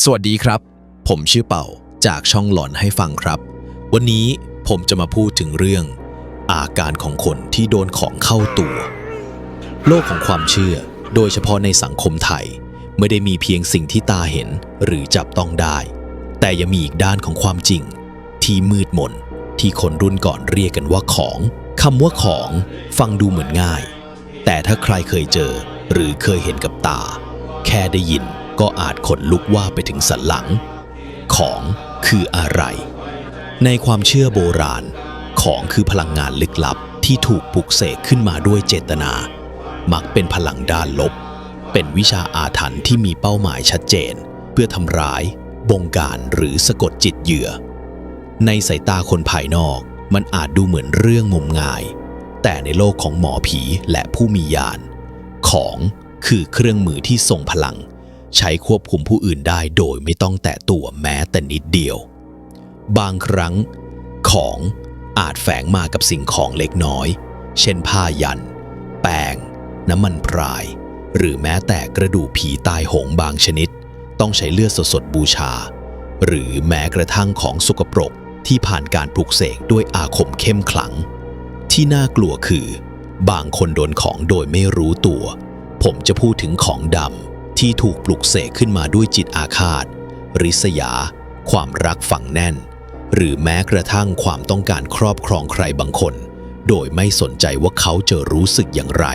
สวัสดีครับ ผมชื่อเป่าจากช่องหลอนให้ฟังครับ วันนี้ผมจะมาพูดถึงเรื่อง อาการของคนที่โดนของเข้าตัว โลกของความเชื่อ โดยเฉพาะในสังคมไทย ไม่ได้มีเพียงสิ่งที่ตาเห็นหรือจับต้องได้ แต่ยังมีอีกด้านของความจริง ที่มืดมนที่คนรุ่นก่อนเรียกกันว่าของคำว่าของ ฟังดูเหมือนง่าย แต่ถ้าใครเคยเจอหรือเคยเห็นกับตา ค่ได้ยินก็อาจขนลุกว่าไปถึงสันหลัง ของคืออะไร ในความเชื่อโบราณ ของคือพลังงานลึกลับที่ถูกปลุกเสกขึ้นมาด้วยเจตนา มักเป็นพลังด้านลบ เป็นวิชาอาถรรพ์ที่มีเป้าหมายชัดเจน เพื่อทำร้าย บงการหรือสะกดจิตเหยื่อ ในสายตาคนภายนอกมันอาจดูเหมือนเรื่องงมงาย แต่ในโลกของหมอผีและผู้มีญาณของ คือเครื่องมือที่ทรงพลัง ใช้ควบคุมผู้อื่นได้โดยไม่ต้องแตะตัวแม้แต่นิดเดียว บางครั้ง ของอาจแฝงมากับสิ่งของเล็กน้อย เช่นผ้ายัน แป้ง น้ำมันพราย หรือแม้แต่กระดูกผีตายโหงบางชนิด ต้องใช้เลือดสดๆบูชา หรือแม้กระทั่งของสกปรกที่ผ่านการปลุกเสกด้วยอาคมเข้มขลัง ที่น่ากลัวคือ บางคนโดนของโดยไม่รู้ตัว ผมจะพูดถึงของดำที่ถูกปลุกเสกขึ้นมาด้วยจิตอาฆาต ริษยา ความรักฝังแน่น หรือแม้กระทั่งความต้องการครอบครองใครบางคน โดยไม่สนใจว่าเขาจะรู้สึกอย่างไร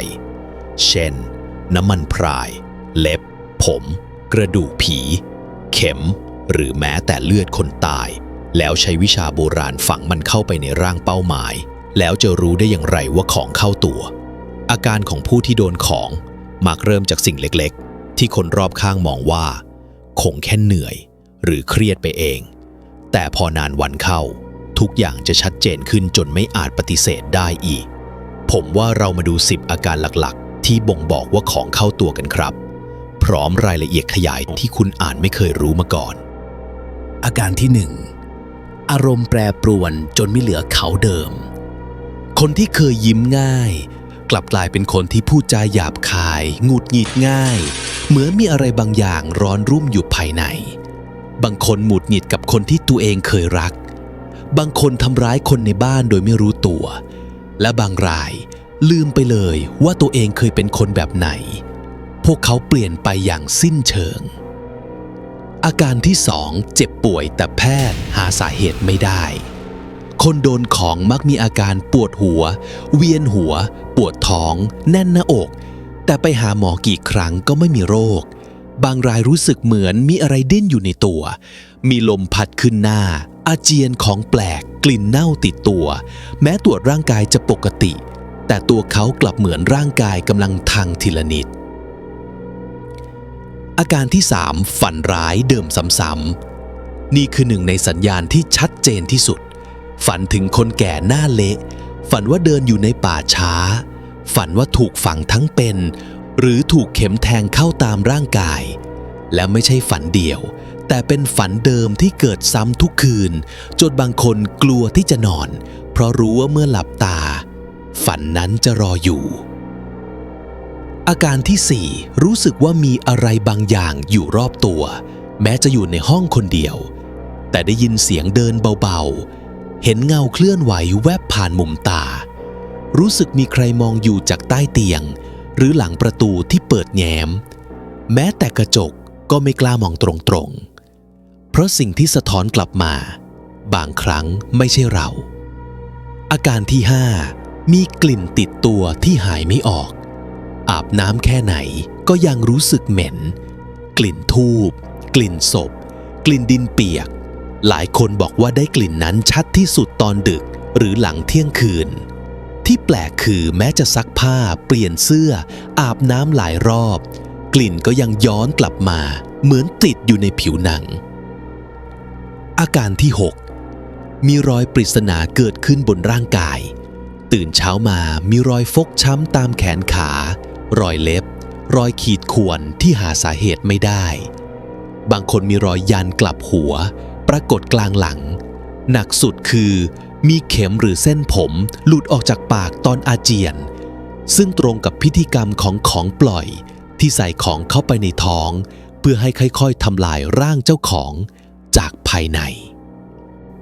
เช่น น้ำมันพราย เล็บ ผม กระดูกผี เข็ม หรือแม้แต่เลือดคนตาย แล้วใช้วิชาโบราณฝังมันเข้าไปในร่างเป้าหมาย แล้วจะรู้ได้อย่างไรว่าของเข้าตัว อาการของผู้ที่โดนของ มักเริ่มจากสิ่งเล็กๆ ที่คนรอบข้างมองว่า คงแค่เหนื่อย หรือเครียดไปเอง แต่พอนานวันเข้า ทุกอย่างจะชัดเจนขึ้นจนไม่อาจปฏิเสธได้อีก ผมว่าเรามาดู 10 อาการหลักๆ ที่บ่งบอกว่าของเข้าตัวกันครับ พร้อมรายละเอียดขยายที่คุณอ่านไม่เคยรู้มาก่อน อาการที่หนึ่งอารมณ์แปรปรวนจนไม่เหลือเขาเดิม คนที่เคยยิ้มง่าย กลับกลายเป็นคนที่พูดจาหยาบคาย หงุดหงิดง่าย เหมือนมีอะไรบางอย่างร้อนรุ่มอยู่ภายใน บางคนหมุดหงิดกับคนที่ตัวเองเคยรัก บางคนทำร้ายคนในบ้านโดยไม่รู้ตัว และบางรายลืมไปเลยว่าตัวเองเคยเป็นคนแบบไหน พวกเขาเปลี่ยนไปอย่างสิ้นเชิง อาการที่สองเจ็บป่วยแต่แพทย์หาสาเหตุไม่ได้ คนโดนของมักมีอาการปวดหัว เวียนหัว ปวดท้อง แน่นหน้าอก แต่ไปหาหมอกี่ครั้งก็ไม่มีโรค บางรายรู้สึกเหมือนมีอะไรดิ้นอยู่ในตัว มีลมพัดขึ้นหน้า อาเจียนของแปลกกลิ่นเน่าติดตัว แม้ตรวจร่างกายจะปกติ แต่ตัวเขากลับเหมือนร่างกายกำลังทังทีละนิด อาการที่ 3 ฝันร้ายเดิมซ้ำๆนี่คือหนึ่งในสัญญาณที่ชัดเจนที่สุด ฝันถึงคนแก่หน้าเละ ฝันว่าเดินอยู่ในป่าช้า ฝันว่าถูกฝังทั้งเป็น หรือถูกเข็มแทงเข้าตามร่างกาย และไม่ใช่ฝันเดียว แต่เป็นฝันเดิมที่เกิดซ้ำทุกคืน จนบางคนกลัวที่จะนอน เพราะรู้ว่าเมื่อหลับตา ฝันนั้นจะรออยู่ อาการที่ 4 รู้สึกว่ามีอะไรบางอย่างอยู่รอบตัว แม้จะอยู่ในห้องคนเดียว แต่ได้ยินเสียงเดินเบาๆ เห็นเงาเคลื่อนไหวแวบผ่านมุมตา รู้สึกมีใครมองอยู่จากใต้เตียง หรือหลังประตูที่เปิดแง้ม แม้แต่กระจกก็ไม่กล้ามองตรงๆ เพราะสิ่งที่สะท้อนกลับมา บางครั้งไม่ใช่เรา อาการที่ 5 มีกลิ่นติดตัวที่หายไม่ออก อาบน้ำแค่ไหนก็ยังรู้สึกเหม็น กลิ่นทูบกลิ่นศพ กลิ่นดินเปียก หลายคนบอกว่าได้กลิ่นนั้นชัดที่สุดตอนดึกหรือหลังเที่ยงคืน ที่แปลกคือแม้จะซักผ้า เปลี่ยนเสื้อ อาบน้ำหลายรอบ กลิ่นก็ยังย้อนกลับมา เหมือนติดอยู่ในผิวหนัง อาการที่ 6 มีรอยปริศนาเกิดขึ้นบนร่างกาย ตื่นเช้ามามีรอยฟกช้ำตามแขนขา รอยเล็บ รอยขีดข่วนที่หาสาเหตุไม่ได้ บางคนมีรอยยันกลับหัว ปรากฏกลางหลัง หนักสุดคือ มีเข็มหรือเส้นผมหลุดออกจากปากตอนอาเจียน ซึ่งตรงกับพิธีกรรมของของปล่อย ที่ใส่ของเข้าไปในท้อง เพื่อให้ค่อยๆทำลายร่างเจ้าของจากภายใน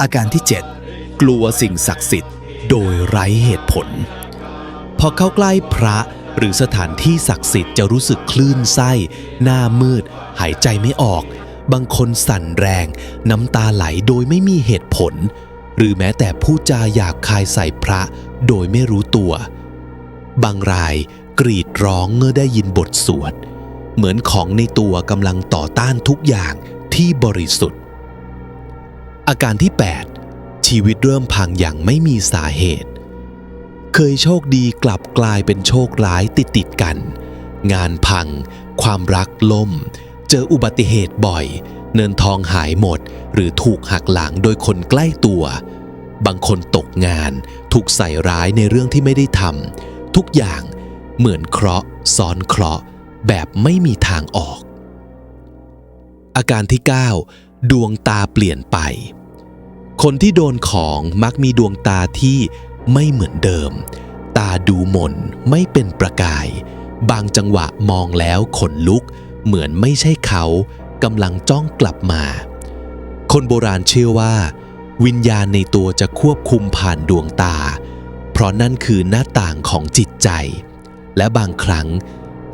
อาการที่ 7 กลัวสิ่งศักดิ์สิทธิ์ โดยไร้เหตุผล พอเข้าใกล้พระหรือสถานที่ศักดิ์สิทธิ์จะรู้สึกคลื่นไส้ หน้ามืด หายใจไม่ออก บางคนสั่นแรง น้ำตาไหลโดยไม่มีเหตุผล หรือแม้แต่พูดจาหยาบคายใส่พระโดยไม่รู้ตัว บางรายกรีดร้องเมื่อได้ยินบทสวด เหมือนของในตัวกำลังต่อต้านทุกอย่างที่บริสุทธิ์ อาการที่ 8 ชีวิตเริ่มพังอย่างไม่มีสาเหตุ เคยโชคดีกลับกลายเป็นโชคร้ายติดติดกัน งานพัง ความรักล่ม เจออุบัติเหตุบ่อย เนินทองหายหมด หรือถูกหักหลังโดยคนใกล้ตัว บางคนตกงาน ถูกใส่ร้ายในเรื่องที่ไม่ได้ทำทุกอย่างเหมือนเคราะห์ซ้อนเคราะห์แบบไม่มีทางออก อาการที่ 9 ดวงตาเปลี่ยนไป คนที่โดนของมักมีดวงตาที่ไม่เหมือนเดิม ตาดูหม่นไม่เป็นประกาย บางจังหวะมองแล้วขนลุก เหมือนไม่ใช่เขา กำลังจ้องกลับมา คนโบราณเชื่อว่า วิญญาณในตัวจะควบคุมผ่านดวงตา เพราะนั่นคือหน้าต่างของจิตใจ และบางครั้ง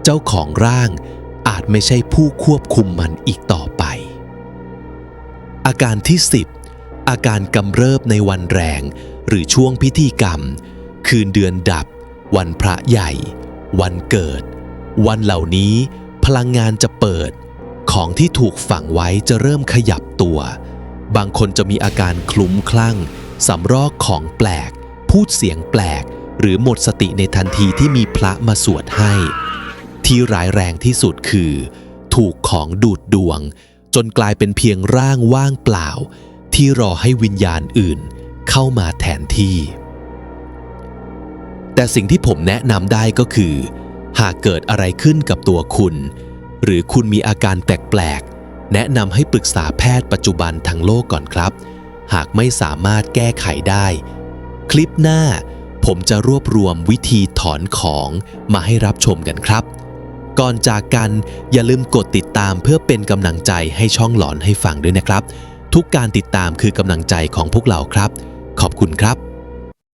เจ้าของร่างอาจไม่ใช่ผู้ควบคุมมันอีกต่อไป อาการที่ 10 อาการกำเริบในวันแรง หรือช่วงพิธีกรรม คืนเดือนดับ วันพระใหญ่ วันเกิด วันเหล่านี้พลังงานจะเปิด ของที่ถูกฝังไว้จะเริ่มขยับตัว บางคนจะมีอาการคลุ้มคลั่งสำรอกของแปลก พูดเสียงแปลก หรือหมดสติในทันทีที่มีพระมาสวดให้ ที่ร้ายแรงที่สุดคือ ถูกของดูดดวง จนกลายเป็นเพียงร่างว่างเปล่า ที่รอให้วิญญาณอื่นเข้ามาแทนที่ แต่สิ่งที่ผมแนะนำได้ก็คือ หากเกิดอะไรขึ้นกับตัวคุณ หรือคุณมีอาการแปลกๆ แนะนำให้ปรึกษาแพทย์ปัจจุบันทางโลกก่อนครับ หากไม่สามารถแก้ไขได้ คลิปหน้า ผมจะรวบรวมวิธีถอนของมาให้รับชมกันครับ ก่อนจากกันอย่าลืมกดติดตามเพื่อเป็นกำลังใจให้ช่องหลอนให้ฟังด้วยนะครับ ทุกการติดตามคือกำลังใจของพวกเราครับ ขอบคุณครับ